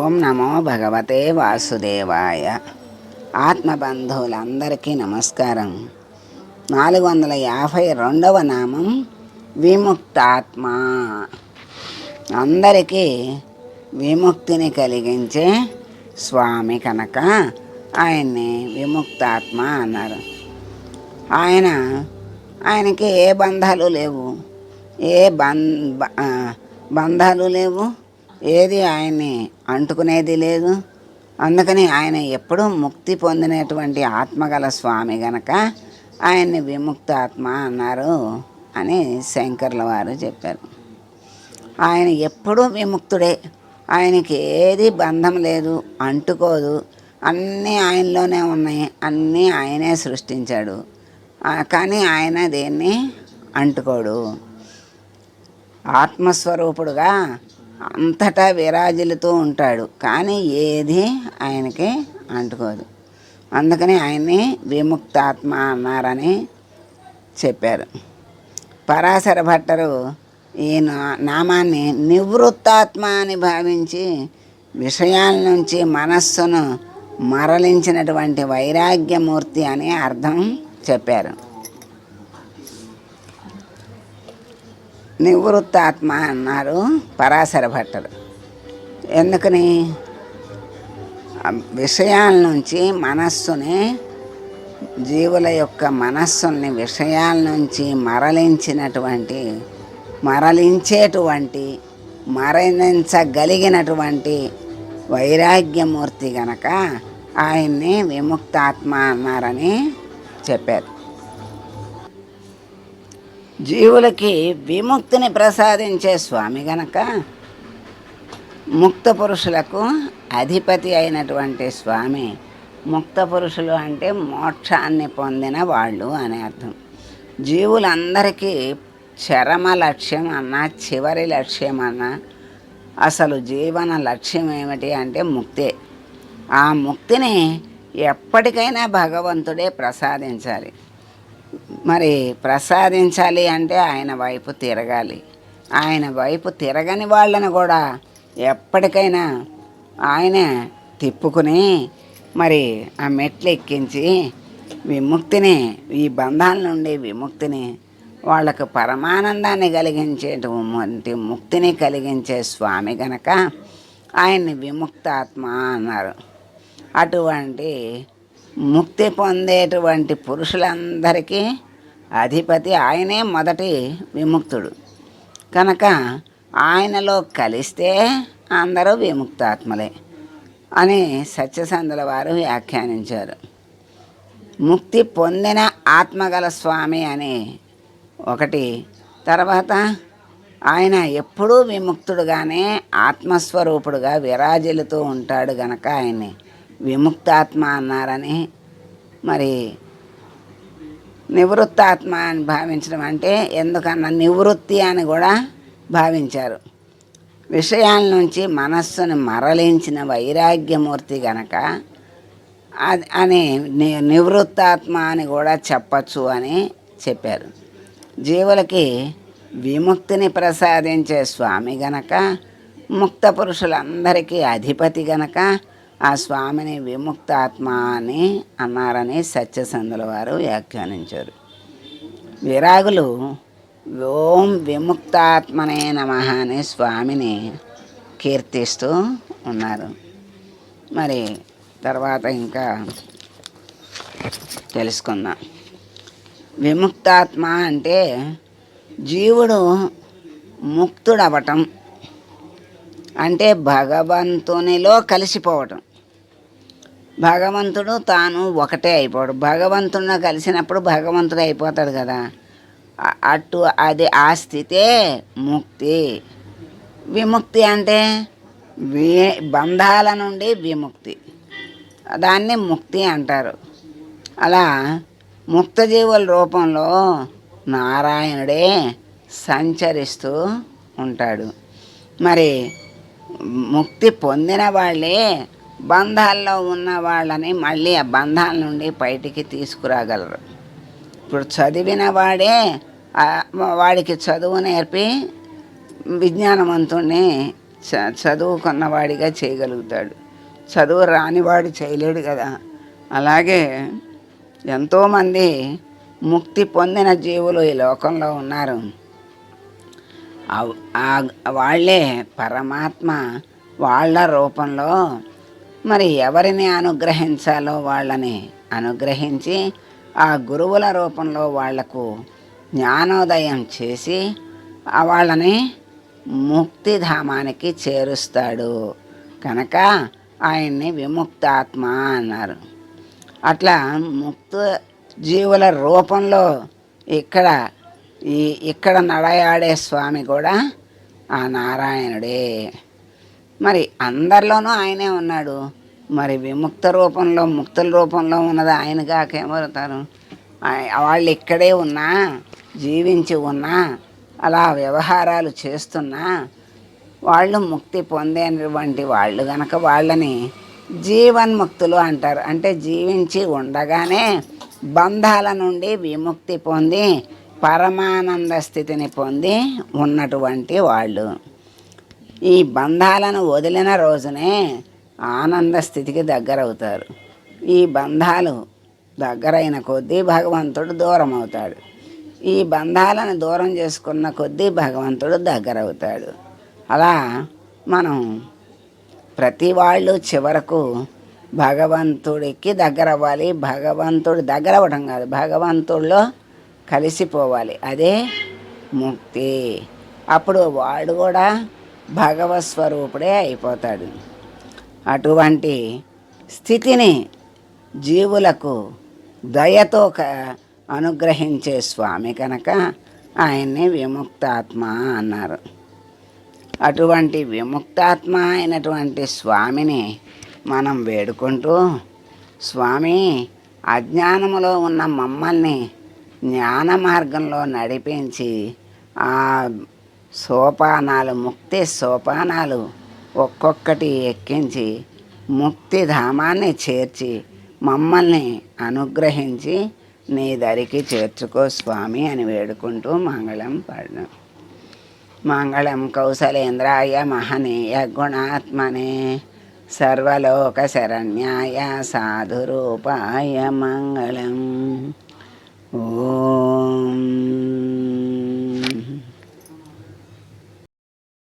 ఓం నమో భగవతే వాసుదేవాయ. ఆత్మబంధువులందరికీ నమస్కారం. నాలుగు వందల యాభై రెండవ నామం విముక్తాత్మ. అందరికీ విముక్తిని కలిగించే స్వామి కనుక ఆయన్ని విముక్తాత్మ అన్నారు. ఆయన ఆయనకి ఏ బంధాలు లేవు? ఏ బం బ- బంధాలు లేవు? ఏది ఆయన్ని అంటుకునేది లేదు. అందుకని ఆయన ఎప్పుడూ ముక్తి పొందినటువంటి ఆత్మగల స్వామి గనక ఆయన్ని విముక్తాత్మ అన్నారు అని శంకర్ల వారు చెప్పారు. ఆయన ఎప్పుడూ విముక్తుడే. ఆయనకి ఏది బంధం లేదు అంటుకోదు. అన్నీ ఆయనలోనే ఉన్నాయి. అన్నీ ఆయనే సృష్టించాడు. కానీ ఆయన దేన్ని అంటుకోడు? ఆత్మస్వరూపుడుగా అంతటా విరాజిల్లుతూ ఉంటాడు. కానీ ఏది ఆయనకి అంటుకోదు. అందుకని ఆయన్ని విముక్తాత్మ అన్నారని చెప్పారు. పరాశర భట్టరు ఈ నామాన్ని నివృత్తాత్మ అని భావించి విషయాల నుంచి మనస్సును మరలించినటువంటి వైరాగ్యమూర్తి అని అర్థం చెప్పారు. నివృత్తాత్మ అన్నారు పరాశర భట్టలు ఎందుకని? విషయాల నుంచి మనస్సుని జీవుల యొక్క మనస్సుల్ని విషయాల నుంచి మరలించినటువంటి మరలించేటువంటి మరణించగలిగినటువంటి వైరాగ్యమూర్తి గనక ఆయన్ని విముక్తాత్మ అన్నారని చెప్పారు. జీవులకి విముక్తిని ప్రసాదించే స్వామి గనక ముక్త పురుషులకు అధిపతి అయినటువంటి స్వామి ముక్త పురుషులు అంటే మోక్షాన్ని పొందిన వాళ్ళు అని అర్థం. జీవులందరికీ చరమ లక్ష్యం అన్నా చివరి లక్ష్యం అన్నా అసలు జీవన లక్ష్యం ఏమిటి అంటే ముక్తే. ఆ ముక్తిని ఎప్పటికైనా భగవంతుడే ప్రసాదించాలి. మరి ప్రసాదించాలి అంటే ఆయన వైపు తిరగాలి. ఆయన వైపు తిరగని వాళ్ళని కూడా ఎప్పటికైనా ఆయన తిప్పుకుని మరి ఆ మెట్లు ఎక్కించి విముక్తిని ఈ బంధాల నుండి విముక్తిని వాళ్ళకు పరమానందాన్ని కలిగించేటువంటి ముక్తిని కలిగించే స్వామి గనక ఆయన్ని విముక్తాత్మ అన్నారు. అటువంటి ముక్తి పొందేటువంటి పురుషులందరికీ అధిపతి ఆయనే మొదటి విముక్తుడు. కనుక ఆయనలో కలిస్తే అందరూ విముక్తాత్మలే అని సత్యసంధుల వారు వ్యాఖ్యానించారు. ముక్తి పొందిన ఆత్మగల స్వామి అని ఒకటి తర్వాత ఆయన ఎప్పుడూ విముక్తుడుగానే ఆత్మస్వరూపుడుగా విరాజిల్లుతూ ఉంటాడు గనక ఆయన్ని. విముక్తాత్మ అన్నారని. మరి నివృత్తాత్మ అని భావించడం అంటే ఎందుకన్నా నివృత్తి అని కూడా భావించారు. విషయాల నుంచి మనస్సును మరలించిన వైరాగ్యమూర్తి గనక అది అని ని- నివృత్తాత్మ అని కూడా చెప్పచ్చు అని చెప్పారు. జీవులకి విముక్తిని ప్రసాదించే స్వామి గనక ముక్త పురుషులందరికీ అధిపతి గనక ఆ స్వామిని విముక్తాత్మ అని అన్నారని సత్యసంధుల వారు వ్యాఖ్యానించారు. విరాగులు ఓం విముక్తాత్మనే నమ అని స్వామిని కీర్తిస్తూ ఉన్నారు. మరి తర్వాత ఇంకా తెలుసుకుందాం. విముక్తాత్మ అంటే జీవుడు ముక్తుడవటం అంటే భగవంతునిలో కలిసిపోవటం. భగవంతుడు తాను ఒకటే అయిపోడు. భగవంతుడిని కలిసినప్పుడు భగవంతుడు అయిపోతాడు కదా. అటు అది ఆ స్థితే ముక్తి. విముక్తి అంటే వి బంధాల నుండి విముక్తి. దాన్ని ముక్తి అంటారు. అలా ముక్తజీవుల రూపంలో నారాయణుడే సంచరిస్తూ ఉంటాడు. మరి ముక్తి పొందిన వాళ్ళే బంధాల్లో ఉన్న వాళ్ళని మళ్ళీ ఆ బంధాల నుండి బయటికి తీసుకురాగలరు. ఇప్పుడు చదివిన వాడే వాడికి చదువు నేర్పి విజ్ఞానవంతుణ్ణి చ చదువుకున్నవాడిగా చేయగలుగుతాడు. చదువు రానివాడు చేయలేడు కదా. అలాగే ఎంతోమంది ముక్తి పొందిన జీవులు ఈ లోకంలో ఉన్నారు. ఆ- వాళ్ళే పరమాత్మ వాళ్ళ రూపంలో మరి ఎవరిని అనుగ్రహించాలో వాళ్ళని అనుగ్రహించి ఆ గురువుల రూపంలో వాళ్ళకు జ్ఞానోదయం చేసి ఆ వాళ్ళని ముక్తిధామానికి చేరుస్తాడు. కనుక ఆయన్ని విముక్తాత్మ అన్నారు. అట్లా ముక్త జీవుల రూపంలో ఇక్కడ ఈ ఇక్కడ నడయాడే స్వామి కూడా ఆ నారాయణుడే. మరి అందరిలోనూ ఆయనే ఉన్నాడు. మరి విముక్త రూపంలో ముక్తుల రూపంలో ఉన్నది ఆయన కాకేమవుతారు వాళ్ళు ఇక్కడే ఉన్నా జీవించి ఉన్నా అలా వ్యవహారాలు చేస్తున్నా వాళ్ళు ముక్తి పొందేటువంటి వాళ్ళు గనక వాళ్ళని జీవన్ముక్తులు అంటారు. అంటే జీవించి ఉండగానే బంధాల నుండి విముక్తి పొంది పరమానంద స్థితిని పొంది ఉన్నటువంటి వాళ్ళు. ఈ బంధాలను వదిలిన రోజునే ఆనంద స్థితికి దగ్గరవుతారు. ఈ బంధాలు దగ్గరైన కొద్దీ భగవంతుడు దూరం అవుతాడు ఈ బంధాలను దూరం చేసుకున్న కొద్దీ భగవంతుడు దగ్గరవుతాడు. అలా మనం ప్రతి వాళ్ళు చివరకు భగవంతుడికి దగ్గర అవ్వాలి భగవంతుడు దగ్గర అవ్వడం కాదు భగవంతుడిలో కలిసిపోవాలి. అదే ముక్తి. అప్పుడు వాడు కూడా భగవత్ స్వరూపుడే అయిపోతాడు. అటువంటి స్థితిని జీవులకు దయతో అనుగ్రహించే స్వామి కనుక ఆయన్ని విముక్తాత్మ అన్నారు. అటువంటి విముక్తాత్మ అయినటువంటి స్వామిని మనం వేడుకుంటూ స్వామి అజ్ఞానములో ఉన్న మమ్మల్ని జ్ఞాన మార్గంలో నడిపించి ఆ సోపానాలు ముక్తి సోపానాలు ఒక్కొక్కటి ఎక్కించి ముక్తి ధామాన్ని చేర్చి మమ్మల్ని అనుగ్రహించి నీ దరికి చేర్చుకో స్వామి అని వేడుకుంటూ మంగళం పాడినాం మంగళం కౌశలేంద్రాయ మహనీయ గుణాత్మనే సర్వలోక శరణ్యాయ సాధురూపాయ మంగళం. ఓం.